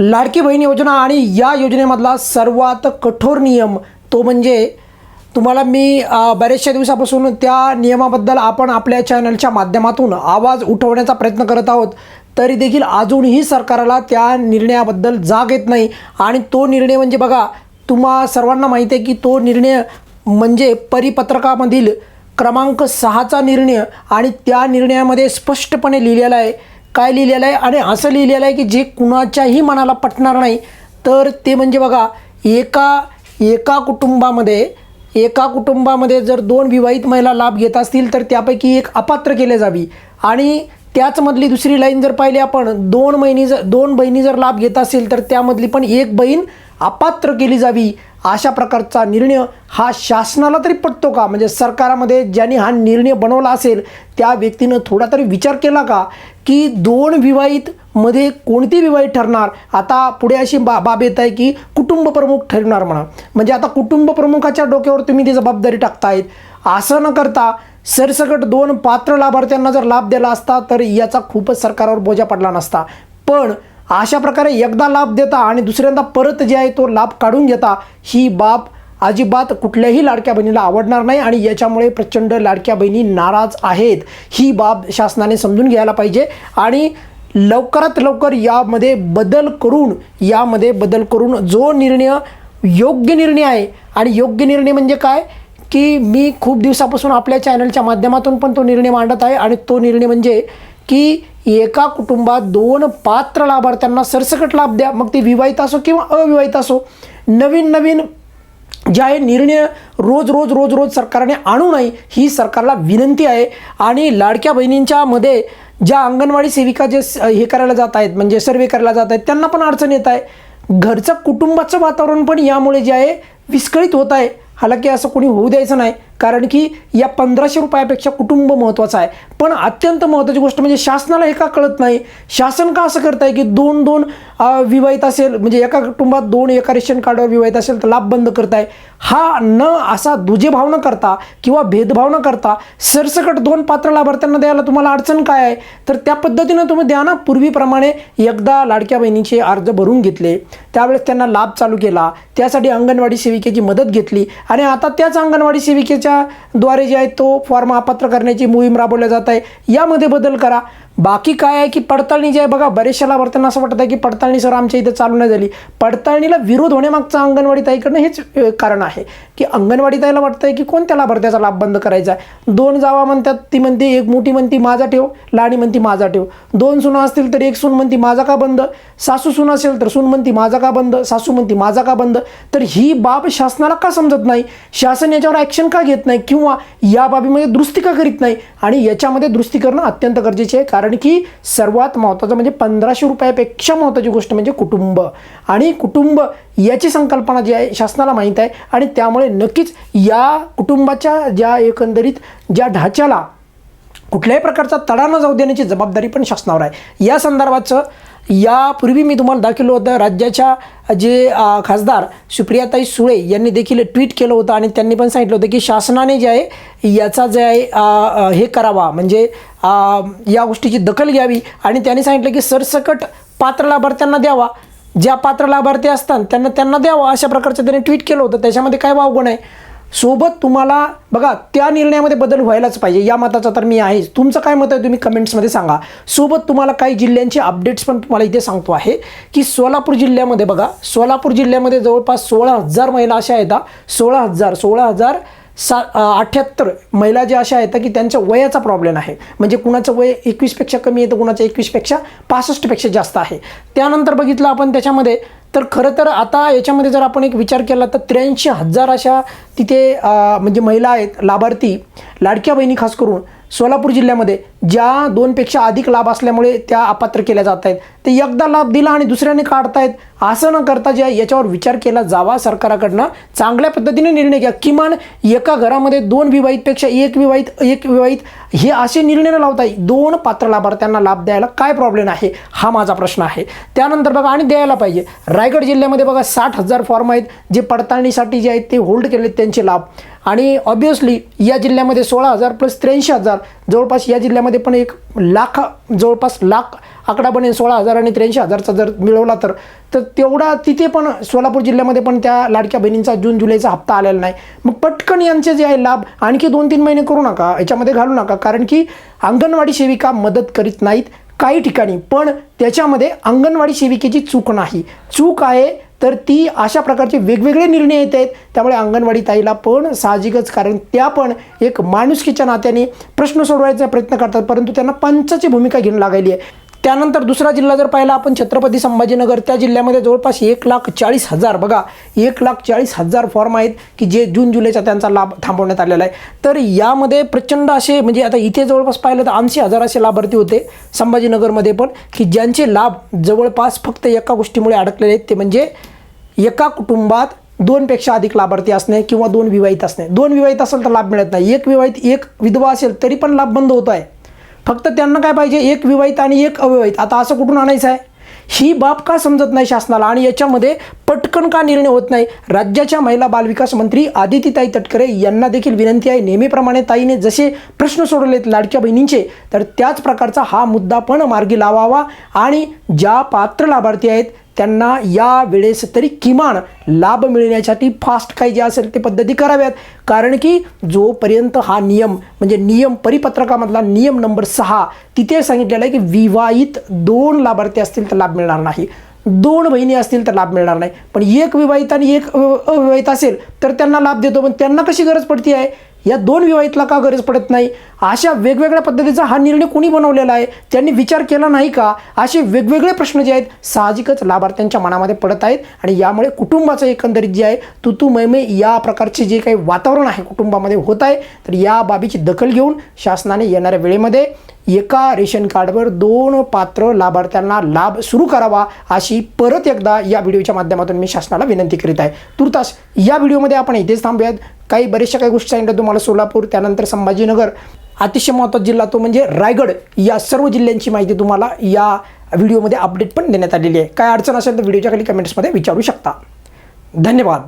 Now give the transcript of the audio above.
लाडकी बहीण योजना आणि या योजनेमधला सर्वात कठोर नियम तो म्हणजे तुम्हाला मी बऱ्याचशा दिवसापासून त्या नियमाबद्दल आपण आपल्या चॅनलच्या माध्यमातून आवाज उठवण्याचा प्रयत्न करत आहोत. तरी देखील अजूनही सरकारला त्या निर्णयाबद्दल जाग येत नाही. आणि तो निर्णय म्हणजे बघा तुम्हा सर्वांना माहिती आहे की तो निर्णय म्हणजे परिपत्रकामधील क्रमांक सहाचा निर्णय आणि त्या निर्णयामध्ये स्पष्टपणे लिहिलेला आहे. काय लिहिलेलं आहे आणि असं लिहिलेलं आहे की जे कुणाच्याही मनाला पटणार नाही तर ते म्हणजे बघा एका एका कुटुंबामध्ये एका कुटुंबामध्ये जर दोन विवाहित महिला लाभ घेत असतील तर त्यापैकी एक अपात्र केले जावी. आणि त्याचमधली दुसरी लाईन जर पाहिली आपण दोन महिनी जर दोन बहिणी जर लाभ घेत असेल तर त्यामधली पण एक बहीण अपात्र केली जावी. अशा प्रकारचा निर्णय हा शासनाला तरी पटतो का? म्हणजे सरकारामध्ये ज्यांनी हा निर्णय बनवला असेल त्या व्यक्तीनं थोडा तरी विचार केला का की दोन विवाहित मध्ये कोणती विवाहित ठरणार? आता पुढे अशी बा बाब येत आहे की कुटुंब प्रमुख ठरणार म्हणा. म्हणजे आता कुटुंब प्रमुखाच्या डोक्यावर तुम्ही ती जबाबदारी टाकतायत. असं न करता सरसकट दोन पात्र लाभार्थ्यांना जर लाभ दिला असता तर याचा खूपच सरकारवर बोजा पडला नसता. पण अशा प्रकारे एकदा लाभ देता आणि दुसऱ्यांदा परत जे आहे तो लाभ काढून घेता ही बाब अजिबात कुठल्याही लाडक्या बहिणीला आवडणार नाही आणि याच्यामुळे प्रचंड लाडक्या बहिणी नाराज आहेत. ही बाब शासनाने समजून घ्यायला पाहिजे आणि लवकरात लवकर यामध्ये बदल करून यामध्ये बदल करून जो निर्णय योग्य निर्णय आहे आणि योग्य निर्णय म्हणजे काय? की मी खूप दिवसापासून आपल्या चॅनलच्या माध्यमातून पण तो निर्णय मांडत आहे आणि तो निर्णय म्हणजे की एका कुटुंबात दोन पात्र लाभार्थ्यांना सरसकट लाभ द्या. मग ते विवाहित असो किंवा अविवाहित असो नवीन नवीन जे आहे निर्णय रोज रोज रोज रोज सरकारने आणू नये ही सरकारला विनंती आहे. आणि लाडक्या बहिणींच्या मध्ये ज्या अंगणवाडी सेविका जे स- हे करायला जात आहेत म्हणजे सर्वे करायला जात आहेत त्यांना पण अडचण येत आहे. घरचं कुटुंबाचं वातावरण पण यामुळे जे आहे विस्कळीत होत आहे. हालाकी असं कोणी होऊ द्यायचं नाही. कारण की या पंधराशे रुपयापेक्षा कुटुंब महत्त्वाचं आहे. पण अत्यंत महत्त्वाची गोष्ट म्हणजे शासनाला हे का कळत नाही? शासन का असं करत आहे की दोन दोन विवाहित असेल म्हणजे एका कुटुंबात दोन एका रेशन कार्डवर विवाहित असेल तर लाभ बंद करत आहे हा न असा दुजेभाव न करता किंवा भेदभाव न करता सरसकट दोन पात्र लाभार्थ्यांना द्यायला तुम्हाला अडचण काय आहे? तर त्या पद्धतीनं तुम्ही द्या ना. पूर्वीप्रमाणे एकदा लाडक्या बहिणीचे अर्ज भरून घेतले. त्यावेळेस त्यांना लाभ चालू केला. त्यासाठी अंगणवाडी सेविकेची मदत घेतली. आणि आता त्याच अंगणवाडी सेविकेच्या द्वारे जे आहे तो फॉर्म अपात्र करण्याची मोहीम राबवल्या जात आहे. यामध्ये बदल करा. बाकी काय आहे की पडताळणी जी आहे बघा बरेचशाला लाभार्थ्यांना असं वाटतं आहे की पडताळणी सर आमच्या इथे चालू नाही झाली. पडताळणीला विरोध होण्यामागचं अंगणवाडी ताईकडनं हेच कारण आहे. की अंगणवाडी ताईला वाटतं आहे की कोणत्या लाभार्थ्याचा लाभ बंद करायचा आहे? दोन जावा म्हणतात ती म्हणते एक मोठी म्हणती माझा ठेव. लाणी म्हणती माझा ठेव. दोन सुना असतील तर एक सून म्हणती माझा का बंद? सासू सून असेल तर सून म्हणती माझा का बंद? सासू म्हणती माझा का बंद? तर ही बाब शासनाला का समजत नाही? शासन याच्यावर ॲक्शन का घेत नाही? किंवा या बाबीमध्ये दुरुस्ती का करीत नाही? आणि याच्यामध्ये दुरुस्ती करणं अत्यंत गरजेचे आहे कारण की सर्वात महत्त्वाचं म्हणजे पंधराशे रुपयापेक्षा महत्त्वाची गोष्ट म्हणजे कुटुंब. आणि कुटुंब याची संकल्पना जी आहे शासनाला माहीत आहे. आणि त्यामुळे नक्कीच या कुटुंबाच्या ज्या एकंदरीत ज्या ढाच्याला कुठल्याही प्रकारचा तडा न जाऊ देण्याची जबाबदारी पण शासनावर आहे. या संदर्भाचं यापूर्वी मी तुम्हाला दाखवलं होतं राज्याच्या जे खासदार सुप्रियाताई सुळे यांनी देखील ट्विट केलं होतं आणि त्यांनी पण सांगितलं होतं की शासनाने जे आहे याचा जे आहे हे करावा. म्हणजे या गोष्टीची दखल घ्यावी आणि त्यांनी सांगितलं की सरसकट पात्र लाभार्थ्यांना द्यावा. ज्या पात्र लाभार्थी असतात त्यांना त्यांना द्यावा अशा प्रकारचं त्यांनी ट्विट केलं होतं. त्याच्यामध्ये काय वावगुण आहे? सोबत तुम्हाला बघा त्या निर्णयामध्ये बदल व्हायलाच पाहिजे. या मताचा तर मी आहेच. तुमचं काय मत आहे तुम्ही कमेंट्समध्ये सांगा. सोबत तुम्हाला काही जिल्ह्यांचे अपडेट्स पण तुम्हाला इथे सांगतो आहे की सोलापूर जिल्ह्यामध्ये बघा सोलापूर जिल्ह्यामध्ये जवळपास सोळा हजार महिला अशा आहेत सोळा हजार सोळा हजार सा अठ्ठ्याहत्तर महिला ज्या अशा आहेत की त्यांच्या वयाचा प्रॉब्लेम आहे. म्हणजे कुणाचं वय एकवीसपेक्षा कमी आहे तर कुणाचं एकवीसपेक्षा पासष्टपेक्षा जास्त आहे. त्यानंतर बघितलं आपण त्याच्यामध्ये तर खरं तर आता याच्यामध्ये जर आपण एक विचार केला तर त्र्याऐंशी हजार अशा तिथे म्हणजे महिला आहेत लाभार्थी लाडक्या बहिणी खास करून सोलापूर जिल्ह्यामध्ये. ज्या दोनपेक्षा अधिक लाभ असल्यामुळे त्या अपात्र केल्या जात आहेत. ते एकदा लाभ दिला आणि दुसऱ्याने काढतायत. असं न करता ज्या याच्यावर विचार केला जावा सरकाराकडनं. चांगल्या पद्धतीने निर्णय घ्या. किमान एका घरामध्ये दोन विवाहितपेक्षा एक विवाहित एक विवाहित हे असे निर्णय लावता दोन पात्र लाभार्थ्यांना लाभ द्यायला काय प्रॉब्लेम आहे? हा माझा प्रश्न आहे. त्यानंतर बघा आणि द्यायला पाहिजे. रायगड जिल्ह्यामध्ये बघा साठ हजार फॉर्म आहेत. जे पडताळणीसाठी जे आहेत ते होल्ड केलेत त्यांचे लाभ. आणि ऑब्वियसली या जिल्ह्यामध्ये सोळा हजार प्लस त्र्याऐंशी हजार जवळपास या जिल्ह्यामध्ये पण एक लाख जवळपास लाख आकडा बनेल सोळा हजार आणि त्र्याऐंशी हजारचा जर मिळवला तर. तर तेवढा तिथे पण सोलापूर जिल्ह्यामध्ये पण त्या लाडक्या बहिणींचा जून जुलैचा हप्ता आलेला नाही. मग पटकन यांचे जे आहे लाभ आणखी दोन तीन महिने करू नका याच्यामध्ये घालू नका कारण की अंगणवाडी सेविका मदत करीत नाहीत काही ठिकाणी. पण त्याच्यामध्ये अंगणवाडी सेविकेची चूक नाही. चूक आहे तर ती अशा प्रकारचे वेगवेगळे निर्णय येत आहेत त्यामुळे अंगणवाडी ताईला पण साहजिकच कारण त्या पण एक माणुसकीच्या नात्याने प्रश्न सोडवायचा प्रयत्न करतात परंतु त्यांना पंचाची भूमिका घेऊन लागायली आहे. त्यानंतर दुसरा जिल्हा जर पाहिला आपण छत्रपती संभाजीनगर त्या जिल्ह्यामध्ये जवळपास एक लाख चाळीस हजार बघा एक लाख चाळीस हजार फॉर्म आहेत की जे जून जुलैचा त्यांचा लाभ थांबवण्यात आलेला आहे. तर यामध्ये प्रचंड असे म्हणजे आता इथे जवळपास पाहिलं तर ऐंशी हजार असे लाभार्थी होते संभाजीनगरमध्ये पण की ज्यांचे लाभ जवळपास फक्त एका गोष्टीमुळे अडकलेले आहेत ते म्हणजे एका कुटुंबात दोनपेक्षा अधिक लाभार्थी असणे किंवा दोन विवाहित असणे. दोन विवाहित असेल तर लाभ मिळत नाही. एक विवाहित एक विधवा असेल तरी पण लाभ बंद होत आहे. फक्त त्यांना काय पाहिजे? एक विवाहित आणि एक अविवाहित. आता असं कुठून आणायचं आहे? ही बाब का समजत नाही शासनाला? आणि याच्यामध्ये पटकन का निर्णय होत नाही? राज्याच्या महिला बालविकास मंत्री आदितीताई तटकरे यांना देखील विनंती आहे. नेहमीप्रमाणे ताईने जसे प्रश्न सोडवलेत लाडक्या बहिणींचे तर त्याच प्रकारचा हा मुद्दा पण मार्गी लावावा. आणि ज्या पात्र लाभार्थी आहेत त्यांना या वेळेस तरी किमान लाभ मिळण्यासाठी फास्ट काही जे असेल ते पद्धती कराव्यात. कारण की जोपर्यंत हा नियम म्हणजे नियम परिपत्रकामधला नियम नंबर सहा तिथे सांगितलेला आहे की विवाहित दोन लाभार्थी असतील तर लाभ मिळणार नाही. दोन बहिणी असतील तर लाभ मिळणार नाही. पण एक विवाहित आणि एक अ- अविवाहित असेल तर त्यांना लाभ देतो. पण त्यांना कशी गरज पडती आहे या दोन विवाहितला का गरज पडत नाही? अशा वेगवेगळ्या पद्धतीचा हा निर्णय कोणी बनवलेला आहे? त्यांनी विचार केला नाही का? असे वेगवेगळे प्रश्न जे आहेत साहजिकच लाभार्थ्यांच्या मनामध्ये पडत आहेत आणि यामुळे कुटुंबाचं एकंदरीत जे आहे तुतू मैमे या प्रकारचे जे काही वातावरण आहे कुटुंबामध्ये होत आहे तर या बाबीची दखल घेऊन शासनाने येणाऱ्या वेळेमध्ये एका रेशन कार्डवर दोन पात्र लाभार्थ्यांना लाभ सुरू करावा अशी परत एकदा या व्हिडिओच्या माध्यमातून मी शासनाला विनंती करीत आहे. तुर्तास या व्हिडिओमध्ये आपण इथेच थांबूयात. काही बऱ्याचशा काही गोष्टी सांगितल्या तुम्हाला सोलापूर त्यानंतर संभाजीनगर अतिशय महत्त्वाचा जिल्हा तो म्हणजे रायगड. या सर्व जिल्ह्यांची माहिती तुम्हाला या व्हिडिओमध्ये अपडेट पण देण्यात आलेली आहे. काय अडचण असेल तर व्हिडिओच्या खाली कमेंट्समध्ये विचारू शकता. धन्यवाद.